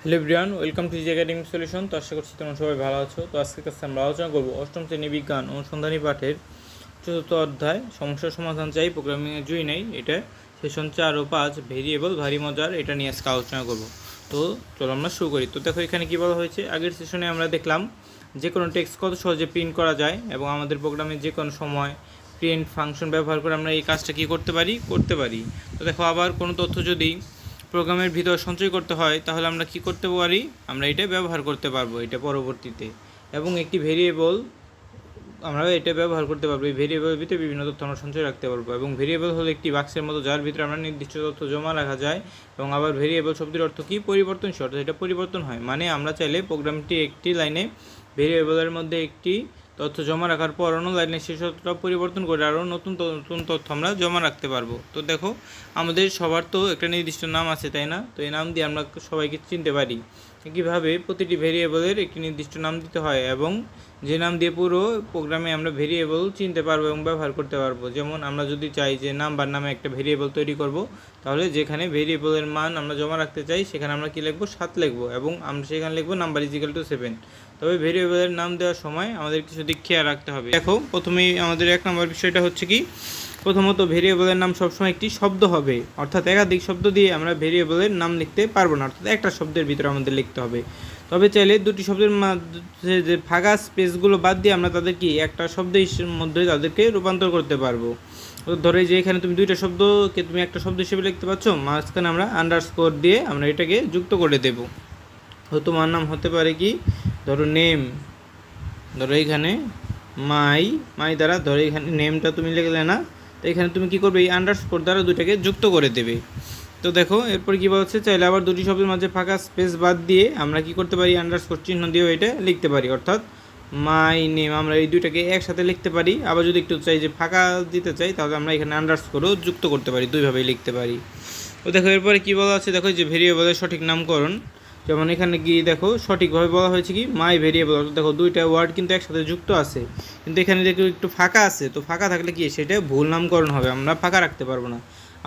Hello Brian welcome to G academy solution তো আশা করছি তোমরা সবাই ভালো আছো। তো আজকে কাছে আমরা আলোচনা করব অষ্টম শ্রেণি বিজ্ঞান অনুসন্ধানী পাঠের চতুর্থ অধ্যায় সমস্যার সমাধান চাই প্রোগ্রামিংয়ের জুই নেই, এটা সেশন চার ও পাঁচ ভেরিয়েবল ভারী মজার, এটা নিয়ে আজকে আলোচনা করব। তো চলো আমরা শুরু করি। তো দেখো এখানে কী বলা হয়েছে? আগের সেশনে আমরা দেখলাম যে কোনো টেক্সট কত সহজে প্রিন্ট করা যায় এবং আমাদের প্রোগ্রামে যে কোনো সময় প্রিন্ট ফাংশন ব্যবহার করে আমরা এই কাজটা কী করতে পারি? করতে পারি। তো দেখো আবার কোনো তথ্য যদি প্রোগ্রামের ভিতর সঞ্চয় করতে হয়, তাহলে আমরা কি করতে পারি? আমরা এটা ব্যবহার করতে পারব, এটা পরবর্তীতে। এবং একটি ভেরিয়েবল আমরা এটা ব্যবহার করতে পারব। এই ভেরিয়েবলের ভিতরে বিভিন্ন তথ্য আমরা সঞ্চয় রাখতে পারব। এবং ভেরিয়েবল হলো একটি বাক্সের মতো, যার ভিতরে আমরা নির্দিষ্ট তথ্য জমা রাখা যায়। এবং আবার ভেরিয়েবল শব্দের অর্থ কি? পরিবর্তনশীল, অর্থাৎ এটা পরিবর্তন হয়। মানে আমরা চাইলে প্রোগ্রামটি একটি লাইনে ভেরিয়েবলের মধ্যে একটি তথ্য জমা রাখার পর অন্য সেই তথ্যটা পরিবর্তন করে আরও নতুন নতুন তথ্য আমরা জমা রাখতে পারব। তো দেখো, আমাদের সবার তো একটা নির্দিষ্ট নাম আছে, তাই না? তো এই নাম দিয়ে আমরা সবাইকে চিনতে পারি কীভাবে প্রতিটি ভেরিয়েবলের একটি নির্দিষ্ট নাম দিতে হয় এবং যে নাম দিয়ে পুরো প্রোগ্রামে আমরা ভেরিয়েবল চিনতে পারব এবং ব্যবহার করতে পারব। যেমন আমরা যদি চাই যে নাম্বার নামে একটা ভেরিয়েবল তৈরি করব, তাহলে যেখানে ভেরিয়েবলের মান আমরা জমা রাখতে চাই, সেখানে আমরা কি লিখব? সাত লিখব এবং আমরা সেখানে লিখব নাম্বার ইজিক্যাল টু সেভেন তবে ভেরিয়েবলের নাম দেওয়ার সময় আমাদের কিছু দিক খেয়াল রাখতে হবে। দেখো, প্রথমেই আমাদের এক নম্বর বিষয়টা হচ্ছে কি? প্রথমত ভেরিয়েবলের নাম সবসময় একটি শব্দ হবে। অর্থাৎ একাধিক শব্দ দিয়ে আমরা ভেরিয়েবলের নাম লিখতে পারব না। অর্থাৎ একটা শব্দের ভিতরে আমাদের লিখতে হবে। তবে চাইলে দুটি শব্দের মাঝে যে ফাঁকা স্পেসগুলো বাদ দিয়ে আমরা তাদেরকে একটা শব্দের মধ্যে তাদেরকে রূপান্তর করতে পারব। ধরো যে এখানে তুমি দুইটা শব্দকে তুমি একটা শব্দ হিসেবে লিখতে পাচ্ছ মাঝখানে আমরা আন্ডারস্কোর দিয়ে আমরা এটাকে যুক্ত করে দেব। তো তোমার নাম হতে পারে কি? ধরো নেম ধরো এখানে মাই মাই দ্বারা ধরো এখানে নেমটা তুমি লিখলে না, তো এখানে তুমি কি করবে? এই আন্ডারস্কোর দ্বারা দুইটাকে যুক্ত করে দেবে। তো দেখো, এরপর কি বলছে চাইলে আবার দুটি শব্দের মাঝে ফাঁকা স্পেস বাদ দিয়ে আমরা কি করতে পারি আন্ডারস্কোর চিহ্ন দিয়েও এটা লিখতে পারি, অর্থাৎ মাই নেম আমরা এই দুইটাকে একসাথে লিখতে পারি। আবার যদি একটু চাই যে ফাঁকা দিতে চাই, তাহলে আমরা এখানে আন্ডারস্কোরও যুক্ত করতে পারি, দুইভাবেই লিখতে পারি। তো দেখো, এরপরে কী বলা আছে দেখো যে ভেরিয়েবলের সঠিক নামকরণ। যেমন এখানে গিয়ে দেখো, সঠিকভাবে বলা হয়েছে কি মাই ভেরিয়েবল অর্থাৎ দেখো দুইটা ওয়ার্ড কিন্তু একসাথে যুক্ত আছে। কিন্তু এখানে দেখো একটু ফাঁকা আছে, তো ফাঁকা থাকলে কি, সেটা ভুল নামকরণ হবে, আমরা ফাঁকা রাখতে পারব না।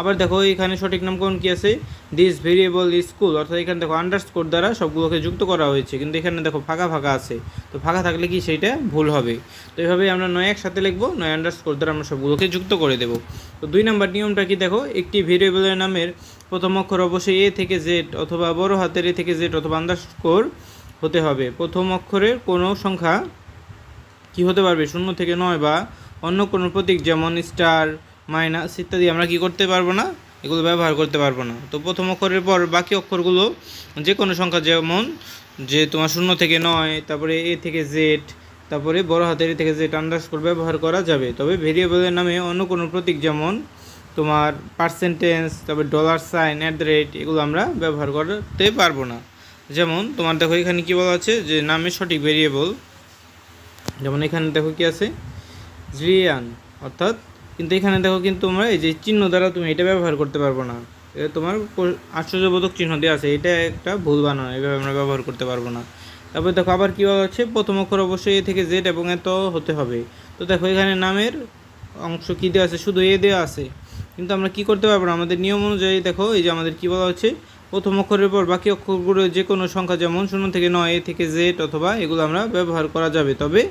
আবার দেখো, এখানে সঠিক নামকরণ কি আছে? দিস ভেরিয়েবল স্কুল অর্থাৎ এখানে দেখো আন্ডারস্কোর দ্বারা সবগুলোকে যুক্ত করা হয়েছে। কিন্তু এখানে দেখো, ফাঁকা ফাঁকা আছে। তো ফাঁকা থাকলে কি সেইটা ভুল হবে? তো এইভাবে আমরা নয় একসাথে লিখব, নয় আন্ডারস্কোর দ্বারা আমরা সবগুলোকে যুক্ত করে দেবো। তো দুই নাম্বার নিয়মটা কি দেখো? একটি ভেরিয়েবলের নামের প্রথম অক্ষর অবশ্যই এ থেকে জেড অথবা বড় হাতের এ থেকে জেড অথবা আন্ডারস্কোর হতে হবে। প্রথম অক্ষরের কোনো সংখ্যা কি হতে পারবে? শূন্য থেকে নয় বা অন্য কোনো প্রতীক, যেমন স্টার মাইনাস ইত্যাদি আমরা কি করতে পারব না? এগুলো ব্যবহার করতে পারব না। তো প্রথম অক্ষরের পর বাকি অক্ষরগুলো যে কোনো সংখ্যা, যেমন যে তোমার শূন্য থেকে নয়, তারপরে এ থেকে জেড, তারপরে বড় হাতের এ থেকে জেড আন্ডারস্কোর ব্যবহার করা যাবে। তবে ভেরিয়েবলের নামে অন্য কোনো প্রতীক যেমন তোমার পার্সেন্টেজ তারপরে dollar sign at the rate এগুলো আমরা ব্যবহার করতে পারব না। যেমন তোমার দেখো এখানে কী বলা আছে? যে নামের সঠিক ভেরিয়েবল, যেমন এখানে দেখো কি আছে? জিরিয়ান, অর্থাৎ কিন্তু এখানে দেখো কিন্তু তোমরা এই যে চিহ্ন দ্বারা তুমি এটা ব্যবহার করতে পারব না। তোমার আশ্চর্যবোধক চিহ্ন দেওয়া আছে, এটা একটা ভুল বানানো এভাবে আমরা ব্যবহার করতে পারব না। তারপরে দেখো আবার কী বলা হচ্ছে, প্রথম অক্ষর অবশ্যই এ থেকে জেড এবং এত হতে হবে। তো দেখো এখানে নামের অংশ কী দেওয়া আছে, শুধু এ দেওয়া আছে। কিন্তু আমরা কি করতে পারব না, আমাদের নিয়ম অনুযায়ী দেখো, এই যে আমাদের কী বলা হচ্ছে, প্রথম অক্ষরের পর বাকি অক্ষরগুলো যে কোনো সংখ্যা যেমন শূন্য থেকে নয়, এ থেকে জেড অথবা এগুলো আমরা ব্যবহার করা যাবে। তবে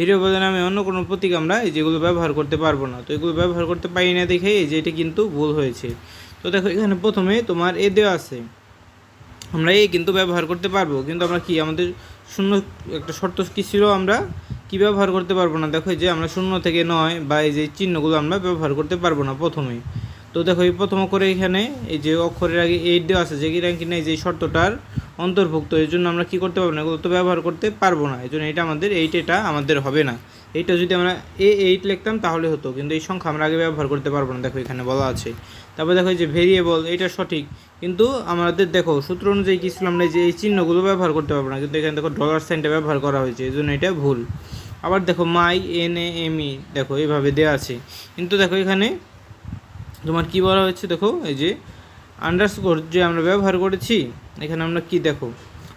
ভেরিয়েবলের নামে অন্য কোনো প্রতীক আমরা যেগুলো ব্যবহার করতে পারব না। তো এগুলো ব্যবহার করতে পারি না দেখে এই যে এটা কিন্তু ভুল হয়েছে। তো দেখো, এখানে প্রথমে তোমার এ দেওয়া আছে। আমরা এ কিন্তু ব্যবহার করতে পারব, কিন্তু আমরা কি, আমাদের শূন্য একটা শর্ত কী ছিল আমরা? কি ব্যবহার করতে পারব না? দেখো যে আমরা শূন্য থেকে নয় বা এই যে চিহ্নগুলো আমরা ব্যবহার করতে পারব না প্রথমে। তো দেখো এই প্রথম করে এখানে এই যে অক্ষরের আগে এইট দেওয়া আছে যে কিনা কিনা এই যে শর্তটার অন্তর্ভুক্ত, এই জন্য আমরা কি করতে পারব না এগুলো তো ব্যবহার করতে পারব না, এই জন্য এটা আমাদের, এইট এটা আমাদের হবে না। এইটা যদি আমরা এ এইট লিখতাম তাহলে হতো, কিন্তু এই সংখ্যা আমরা আগে ব্যবহার করতে পারব না, দেখো এখানে বলা আছে। তারপরে দেখো যে ভেরিয়েবল এটা সঠিক, কিন্তু আমাদের দেখো সূত্র অনুযায়ী কি ছিল আমরা যে এই চিহ্নগুলো ব্যবহার করতে পারব না, কিন্তু এখানে দেখো ডলার সাইনটা ব্যবহার করা হয়েছে, এই জন্য এটা ভুল। আবার দেখো মাই এন এ এম ই দেখো এইভাবে দেওয়া আছে। কিন্তু দেখো এখানে তোমার কি বলা হয়েছে, দেখো এই যে আন্ডারস্কোর যে আমরা ব্যবহার করেছি, এখানে আমরা কি দেখো?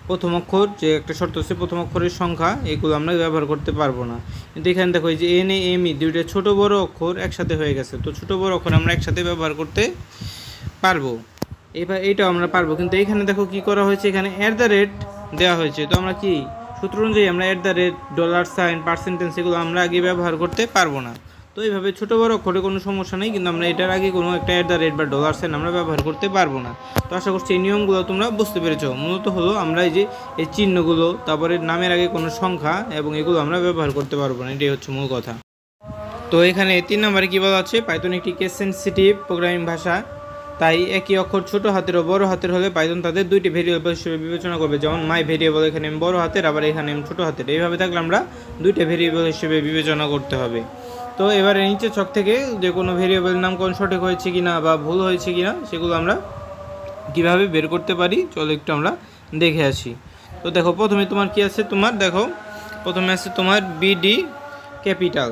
প্রথম অক্ষর, যে একটা শর্ত আছে প্রথম অক্ষরের সংখ্যা, এগুলো আমরা ব্যবহার করতে পারব না। কিন্তু এখানে দেখো এই যে এন এ এম ই দুইটা ছোটো বড় অক্ষর একসাথে হয়ে গেছে। তো ছোটো বড় অক্ষর আমরা একসাথে ব্যবহার করতে পারব। এবার এইটাও আমরা পারব। কিন্তু এখানে দেখো কি করা হয়েছে? এখানে অ্যাট দ্য রেট দেওয়া হয়েছে। তো আমরা কি? সূত্র অনুযায়ী আমরা at the rate dollar sign percentage এগুলো আমরা আগে ব্যবহার করতে পারব না। তো এইভাবে ছোটো বড় অক্ষরে কোনো সমস্যা নেই, কিন্তু আমরা এটার আগে কোনো একটা অ্যাট দ্য রেট বা ডলার সাইন আমরা ব্যবহার করতে পারব না। তো আশা করছি এই নিয়মগুলো তোমরা বুঝতে পেরেছ। মূলত হলো আমরা এই যে এই চিহ্নগুলো, তারপরে নামের আগে কোনো সংখ্যা এবং এগুলো আমরা ব্যবহার করতে পারব না, এটাই হচ্ছে মূল কথা। তো এখানে তিন নম্বরে কী বলা আছে? পাইথন একটি কেস সেন্সিটিভ প্রোগ্রামিং ভাষা। তাই একই অক্ষর ছোট হাতের ও বড় হাতের হলে পাইথন তাদের দুইটি ভেরিয়েবল হিসেবে বিবেচনা করবে। যেমন মাই ভেরিয়েবল এখানে বড় হাতের, আবার এখানে ছোট হাতের। এইভাবে থাকলে আমরা দুইটা ভেরিয়েবল হিসেবে বিবেচনা করতে হবে। তো এবারে নিচে চক থেকে যে কোনো ভেরিয়েবলের নাম কোন সঠিক হয়েছে কিনা বা ভুল হয়েছে কিনা সেগুলো আমরা কীভাবে বের করতে পারি, চলো একটু আমরা দেখে আসি। তো দেখো, প্রথমে তোমার কি আছে? তোমার দেখো, প্রথমে আছে তোমার বিডি ক্যাপিটাল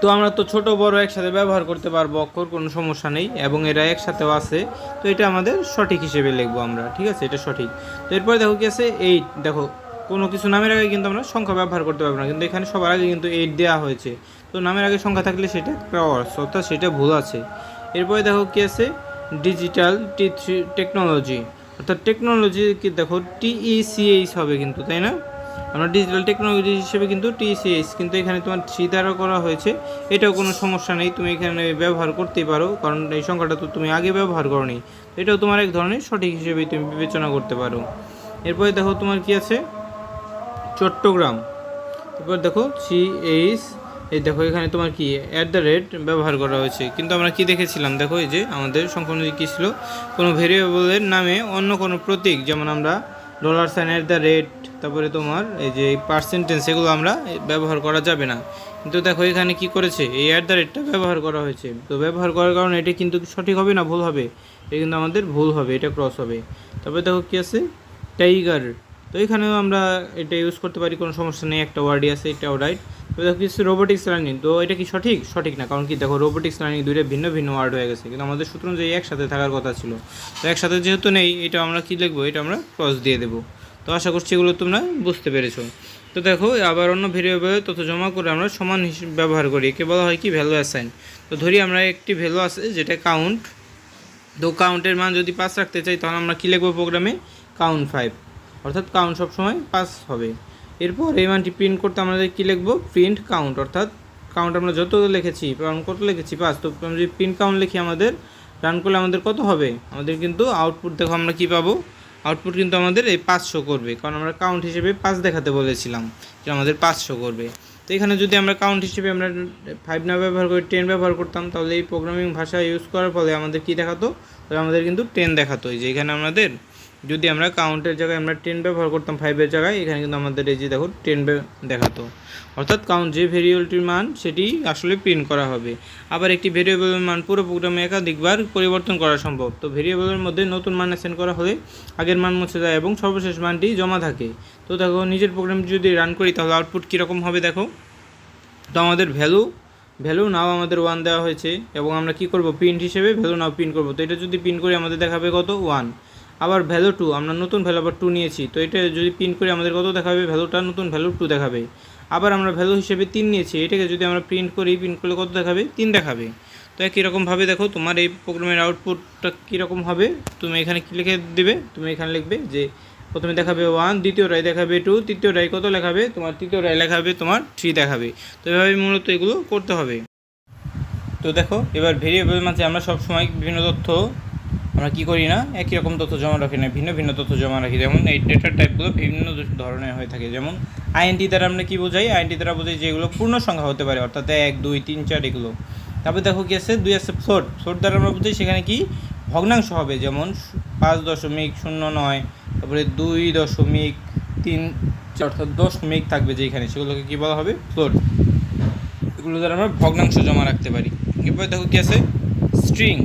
তো আমরা তো ছোট, বড় একসাথে ব্যবহার করতে পারব, অক্ষর কোনো সমস্যা নেই এবং এরা একসাথেও আছে। তো এটা আমাদের সঠিক হিসেবে লিখব আমরা, ঠিক আছে? এটা সঠিক। তো এরপরে দেখো কি আছে? এইট দেখো, কোনো কিছু নামের আগে কিন্তু আমরা সংখ্যা ব্যবহার করতে পারব না, কিন্তু এখানে সবার আগে কিন্তু এইট দেওয়া হয়েছে। তো নামের আগে সংখ্যা থাকলে সেটা ক্রস অর্থাৎ সেটা ভুল আছে। এরপরে দেখো কি আছে? ডিজিটাল টি টেকনোলজি অর্থাৎ টেকনোলজি কি দেখো টিইসিএইচ হবে কিন্তু, তাই না? আমরা ডিজিটাল টেকনোলজি হিসেবে কিন্তু টিসিএস কিন্তু এখানে তোমার থ্রি দ্বারা করা হয়েছে। এটাও কোনো সমস্যা নেই, তুমি এখানে ব্যবহার করতেই পারো, কারণ এই সংখ্যাটা তো তুমি আগে ব্যবহার করনি। এটাও তোমার এক ধরনের সঠিক হিসেবে তুমি বিবেচনা করতে পারো। এরপরে দেখো তোমার কি আছে? চট্টগ্রাম। এরপর দেখো সি এইচ এই দেখো, এখানে তোমার কি? অ্যাট দ্য রেট ব্যবহার করা হয়েছে। কিন্তু আমরা কি দেখেছিলাম? দেখো, এই যে আমাদের সংখ্যানুযায়ী কী ছিল? কোনো ভেরিয়েবলের নামে অন্য কোনো প্রতীক, যেমন আমরা dollar sign at the rate তারপরে তোমার এই যে পার্সেন্টেজ এগুলো আমরা ব্যবহার করা যাবে না। কিন্তু দেখো, এখানে কি করেছে? এই অ্যাট দ্য রেটটা ব্যবহার করা হয়েছে। তো ব্যবহার করার কারণে এটা কিন্তু সঠিক হবে না, ভুল হবে? এটা কিন্তু আমাদের ভুল হবে, এটা ক্রস হবে। তারপরে দেখো কি আছে? টাইগার তো এখানেও আমরা এটা ইউজ করতে পারি, কোনো সমস্যা নেই, একটা ওয়ার্ডই আছে এটাও রাইট তো দেখো কিছু রোবোটিক্স লার্নিং তো এটা কি সঠিক? সঠিক না, কারণ কি দেখো রোবোটিক্স লার্নিং দুইটা ভিন্ন ভিন্ন ওয়ার্ড হয়ে গেছে, কিন্তু আমাদের সূত্র অনুযায়ী একসাথে থাকার কথা ছিল। তো একসাথে যেহেতু নেই, এটা আমরা কি লিখব? এটা আমরা ক্রস দিয়ে দেবো। তো আশা করছি এগুলো তোমরা বুঝতে পেরেছ। তো দেখো, আবার অন্য ভেরিয়েবলে তথ্য জমা করে আমরা সমান ব্যবহার করি, একে বলা হয় কি? ভ্যালু অ্যাসাইন তো ধরি আমরা একটি ভ্যালু আছে, যেটা কাউন্ট তো কাউন্টের মান যদি পাঁচ রাখতে চাই, তাহলে আমরা কী লিখব প্রোগ্রামে কাউন্ট ফাইভ অর্থাৎ কাউন্ট সবসময় পাস হবে। এরপর এই মানটি প্রিন্ট করতে আমাদের কী লিখব? প্রিন্ট কাউন্ট অর্থাৎ কাউন্ট আমরা যত লিখেছি কাউন্ট কত লিখেছি পাঁচ তো আমরা যদি প্রিন্ট কাউন্ট লিখি আমাদের রান করলে আমাদের কত হবে? আমাদের কিন্তু আউটপুট দেখো আমরা কী পাবো? আউটপুট কিন্তু আমাদের এই পাঁচশো করবে, কারণ আমরা কাউন্ট হিসেবে পাঁচ দেখাতে বলেছিলাম যে আমাদের পাঁচশো করবে। তো এখানে যদি আমরা কাউন্ট হিসেবে আমরা ফাইভ না ব্যবহার করে টেন ব্যবহার করতাম, তাহলে এই প্রোগ্রামিং ভাষা ইউজ করার ফলে আমাদের কী দেখাতো? তাহলে আমাদের কিন্তু টেন দেখাতো এই যে এখানে আমাদের যদি আমরা কাউন্টের জায়গায় আমরা টেন ব্যবহার করতাম ফাইভের জায়গায়, এখানে কিন্তু আমাদের এই যে দেখো টেন দেখাতো। অর্থাৎ কাউন্ট যে ভেরিয়েবলটির মান, সেটি আসলে প্রিন্ট করা হবে। আবার একটি ভেরিয়েবলের মান পুরো প্রোগ্রামে একাধিকবার পরিবর্তন করা সম্ভব। তো ভেরিয়েবলের মধ্যে নতুন মান অ্যাসেন্ড করা হলে আগের মান মুছে যায় এবং সর্বশেষ মানটি জমা থাকে। তো দেখো নিজের প্রোগ্রাম যদি রান করি, তাহলে আউটপুট কীরকম হবে দেখো? তো আমাদের ভ্যালু ভ্যালু নাও আমাদের ওয়ান দেওয়া হয়েছে এবং আমরা কি করব? প্রিন্ট হিসেবে ভ্যালু নাও প্রিন্ট করব। তো এটা যদি প্রিন্ট করি, আমাদের দেখাবে কত? ওয়ান আবার ভ্যালু টু আমরা নতুন ভ্যালু আবার টু নিয়েছি। তো এটা যদি প্রিন্ট করি আমাদের কত দেখাবে? ভ্যালুটা নতুন ভ্যালু টু দেখাবে। আবার আমরা ভ্যালু হিসেবে তিন নিয়েছি। এটাকে যদি আমরা প্রিন্ট করি প্রিন্ট করলে কত দেখাবে? তিন দেখাবে। তো একই রকমভাবে দেখো, তোমার এই প্রোগ্রামের আউটপুটটা কীরকম হবে? তুমি এখানে কী লিখে দেবে? তুমি এখানে লিখবে যে, প্রথমে দেখাবে ওয়ান দ্বিতীয় রায় দেখাবে টু তৃতীয় রায় কত লেখাবে? তোমার তৃতীয় রায় লেখাবে তোমার থ্রি দেখাবে। তো এভাবে মূলত এগুলো করতে হবে। তো দেখো, এবার ভেরিয়েবল মাঝে আমরা সবসময় বিভিন্ন তথ্য আমরা কি করি না? একই রকম তথ্য জমা রাখি না, ভিন্ন ভিন্ন তথ্য জমা রাখি। যেমন এই ডেটার টাইপগুলো বিভিন্ন ধরনের হয়ে থাকে। যেমন আইএনটি দ্বারা আমরা কি বোঝাই? আইএনটি দ্বারা বোঝাই যেগুলো পূর্ণ সংখ্যা হতে পারে, অর্থাৎ এক, দুই, তিন, চার এগুলো। তারপরে দেখো কি আছে? দুই আছে ফ্লোট ফ্লোট দ্বারা আমরা বুঝি সেখানে কি? ভগ্নাংশ হবে। যেমন পাঁচ দশমিক শূন্য নয়, তারপরে দুই দশমিক তিন অর্থাৎ দশমিক থাকবে যেখানে। সেগুলোকে কী বলা হবে? ফ্লোট এগুলো দ্বারা আমরা ভগ্নাংশ জমা রাখতে পারি। এরপরে দেখো কি আছে? স্ট্রিং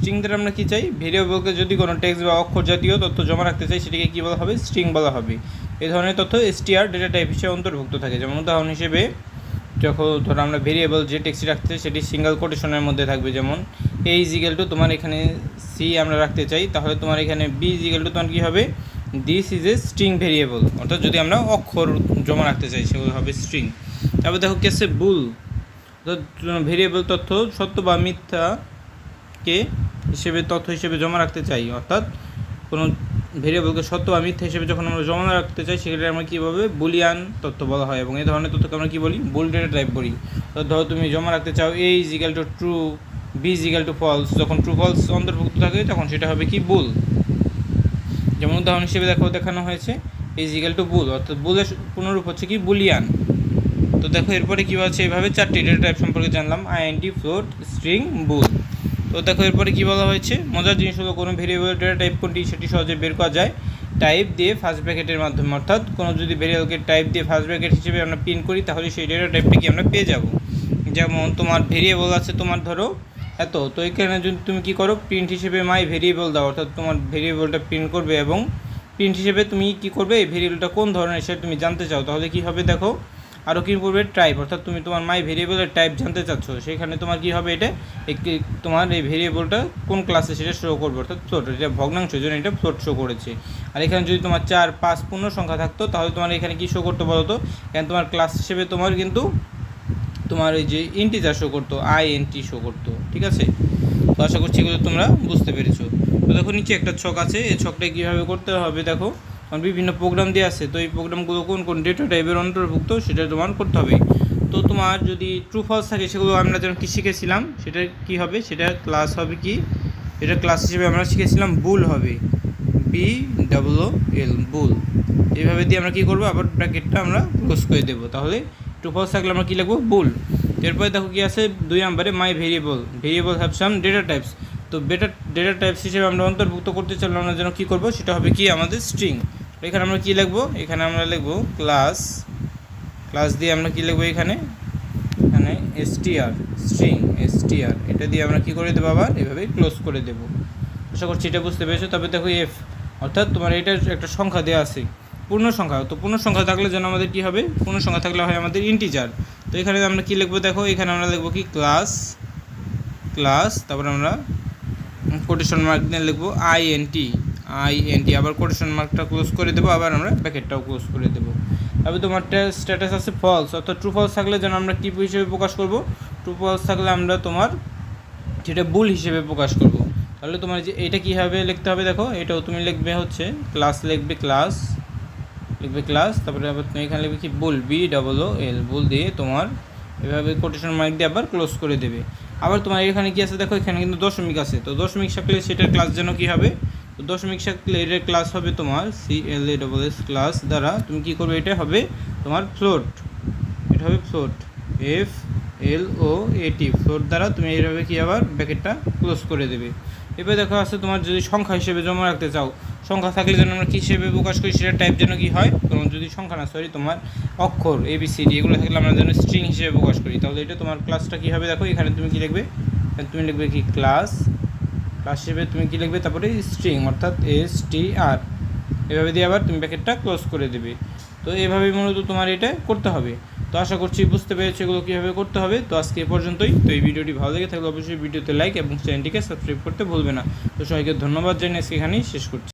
স্ট্রিং দ্বারা আমরা কি চাই? ভেরিয়েবলকে যদি কোনো টেক্সট বা অক্ষর জাতীয় তথ্য জমা রাখতে চাই, সেটিকে কী বলা হবে? স্ট্রিং বলা হবে। এই ধরনের তথ্য এসটিআর ডেটা টাইপ হিসেবে অন্তর্ভুক্ত থাকে। যেমন উদাহরণ হিসেবে, যখন ধরো আমরা ভেরিয়েবল যে টেক্সট রাখতে চাই, সেটি সিঙ্গেল কোটেশনের মধ্যে থাকবে। যেমন এ ইজিক্যাল টু তোমার এখানে সি আমরা রাখতে চাই, তাহলে তোমার এখানে বি ইজিক্যাল টু তোমার কী হবে? This is a string variable অর্থাৎ যদি আমরা অক্ষর জমা রাখতে চাই, সেগুলো হবে স্ট্রিং তারপর দেখো কি আছে বুল ভেরিয়েবল তথ্য সত্য বা মিথ্যাকে হিসেবে, তথ্য হিসেবে জমা রাখতে চাই, অর্থাৎ কোনো ভেরিয়েবলকে সত্য বা মিথ্যা হিসেবে যখন আমরা জমা রাখতে চাই, সেক্ষেত্রে আমরা কীভাবে বুলিয়ান তথ্য বলা হয় এবং এই ধরনের তথ্যকে আমরা কী বলি? বুল ডেটা টাইপ বলি। ধরো তুমি জমা রাখতে চাও a is equal to true b is equal to false যখন ট্রু ফলস অন্তর্ভুক্ত থাকে, তখন সেটা হবে কি? বুল। যেমন উদাহরণ হিসেবে দেখো, দেখানো হয়েছে ইজ ইকাল টু বুল, অর্থাৎ বুলের পুনরূপ হচ্ছে কি? বুলিয়ান। তো দেখো, এরপরে কী হচ্ছে এভাবে চারটি ডেটা টাইপ সম্পর্কে জানলাম আইএনটি ফ্লোট স্ট্রিং বুল। তো দেখো, এরপরে কী বলা হয়েছে? মজার জিনিস হলো কোনো ভেরিয়েবল ডেটা টাইপ কোনটি সেটি সহজে বের করা যায়। টাইপ দিয়ে ফার্স্ট ব্র্যাকেটের মাধ্যমে, অর্থাৎ কোনো যদি ভেরিয়েবলকে টাইপ দিয়ে ফার্স্ট ব্র্যাকেট হিসেবে আমরা প্রিন্ট করি, তাহলে সেই ডেটা টাইপটা কি আমরা পেয়ে যাব? যেমন, তোমার ভেরিয়েবল আছে, তোমার ধরো, এত। তো এখানে যদি তুমি কী করো প্রিন্ট হিসেবে মাই ভেরিয়েবল দাও, অর্থাৎ তোমার ভেরিয়েবলটা প্রিন্ট করবে এবং প্রিন্ট হিসেবে তুমি কি করবে, এই ভেরিয়েবলটা কোন ধরনের সেটা তুমি জানতে চাও, তাহলে কি হবে দেখো আরও কী করবে? টাইপ অর্থাৎ তুমি তোমার মাই ভেরিয়েবলের টাইপ জানতে চাচ্ছ, সেখানে তোমার কি হবে এটা? তোমার এই ভেরিয়েবলটা কোন ক্লাসে সেটা শো করবে, অর্থাৎ ফ্লোট এটা ভগ্নাংশ জন্য এটা ফ্লোট শো করেছে। আর এখানে যদি তোমার চার, পাঁচ পূর্ণ সংখ্যা থাকতো, তাহলে তোমার এখানে কি শো করতে বলো তো এখানে তোমার ক্লাস হিসেবে তোমার কিন্তু তোমার এই যে ইন্টিজার শো করতো আই এন টি শো করতো, ঠিক আছে? তো আশা করছি এগুলো তোমরা বুঝতে পেরেছ। তো দেখো, নিচে একটা ছক আছে, এই ছকটা কীভাবে করতে হবে দেখো। আমার বিভিন্ন প্রোগ্রাম দিয়ে আছে, তো এই প্রোগ্রামগুলো কোন কোন ডেটা টাইপের অন্তর্ভুক্ত সেটা তোমার করতে হবে। তো তোমার যদি ট্রু ফলস থাকে সেগুলো আমরা যেমন কি শিখেছিলাম, সেটা কি হবে? সেটা ক্লাস হবে কি? এটা ক্লাস হিসেবে আমরা শিখেছিলাম বুল হবে। বি ডাবল এল বুল এইভাবে দিয়ে আমরা কি করব? আবার ব্র্যাকেটটা আমরা ক্লোজ করে দেবো। তাহলে ট্রু ফলস থাকলে আমরা কী লিখব? বুল এরপরে দেখো কি আছে? দুই নাম্বারে my variable variable have some data types তো বেটা ডেটা টাইপস হিসেবে আমরা অন্তর্ভুক্ত করতে চাইলে আমরা যেন কী করব? সেটা হবে কি? আমাদের স্ট্রিং এখানে আমরা কী লিখব? এখানে আমরা লিখব ক্লাস ক্লাস দিয়ে আমরা কী লিখব এখানে? এখানে এসটিআর স্ট্রিং এসটিআর এটা দিয়ে আমরা কী করে দেবো আবার? এভাবেই ক্লোজ করে দেবো। আশা করছি এটা বুঝতে পেরেছ? তবে দেখো এফ অর্থাৎ তোমার এটা একটা সংখ্যা দেওয়া আছে। পূর্ণ সংখ্যা। তো পূর্ণ সংখ্যা থাকলে যেন আমাদের কী হবে? পূর্ণ সংখ্যা থাকলে হয় আমাদের ইন্টিজার তো এখানে আমরা কী লিখব দেখো? এখানে আমরা লিখব কি? ক্লাস ক্লাস তারপরে আমরা কোটেশন মার্ক দিয়ে লিখব I N T I, N, T, আবার কোটেশন মার্কটা ক্লোজ করে দেবো, আবার আমরা প্যাকেটটাও ক্লোজ করে দেবো। তারপরে তোমার স্ট্যাটাস আছে ফলস অর্থাৎ ট্রু ফলস থাকলে যেন আমরা কী হিসেবে প্রকাশ করব? ট্রু ফলস থাকলে আমরা তোমার সেটা বুল হিসেবে প্রকাশ করব। তাহলে তোমার যে এটা কীভাবে লিখতে হবে দেখো, এটাও তুমি লিখবে হচ্ছে ক্লাস লিখবে ক্লাস লিখবে ক্লাস তারপরে আবার তুমি এখানে লিখবে কি bool B double O L bool দিয়ে তোমার এভাবে কোটেশন মার্ক দিয়ে আবার ক্লোজ করে দেবে। আবার তোমার এখানে কি আছে দেখো, এখানে কিন্তু দশমিক আছে, তো দশমিক থাকলে সেটার ক্লাস যেন কি হবে? তো দশমিক থাকলে এটার ক্লাস হবে তোমার C L A double S class দ্বারা তুমি কি করবে? এটা হবে তোমার ফ্লোট এটা হবে ফ্লোট এফ এল ও এটি ফ্লোট দ্বারা তুমি এইভাবে কি আবার ব্যাকেটটা ক্লোজ করে দেবে। এবার দেখো আছে তোমার যদি সংখ্যা হিসেবে জমা রাখতে চাও, সংখ্যা থাকলে যেন আমরা কী হিসেবে প্রকাশ করি সেটা টাইপ যেন কি হয়? তোমার যদি সংখ্যা না সরি তোমার অক্ষর এ এবিসিডি এগুলো থাকলে আমরা যেন স্ট্রিং হিসেবে প্রকাশ করি। তাহলে এটা তোমার ক্লাসটা কী হবে? দেখো এখানে তুমি কী লিখবে? তুমি লিখবে কি ক্লাস হিসেবে তুমি কি লিখবে? তারপরে স্ট্রিং অর্থাৎ এস টি আর এভাবে দিয়ে আবার তুমি প্যাকেটটা ক্লোজ করে দেবে। তো এভাবে মূলত তোমার এটা করতে হবে। তো আশা করছি বুঝতে পেরেছ এগুলো কীভাবে করতে হবে। তো আজকে এ পর্যন্তই। তো এই ভিডিওটি ভালো লেগে থাকলে অবশ্যই ভিডিওতে লাইক এবং চ্যানেলটিকে সাবস্ক্রাইব করতে ভুলবে না। তো সবাইকে ধন্যবাদ জানিয়ে আজকে এখানেই শেষ করছি।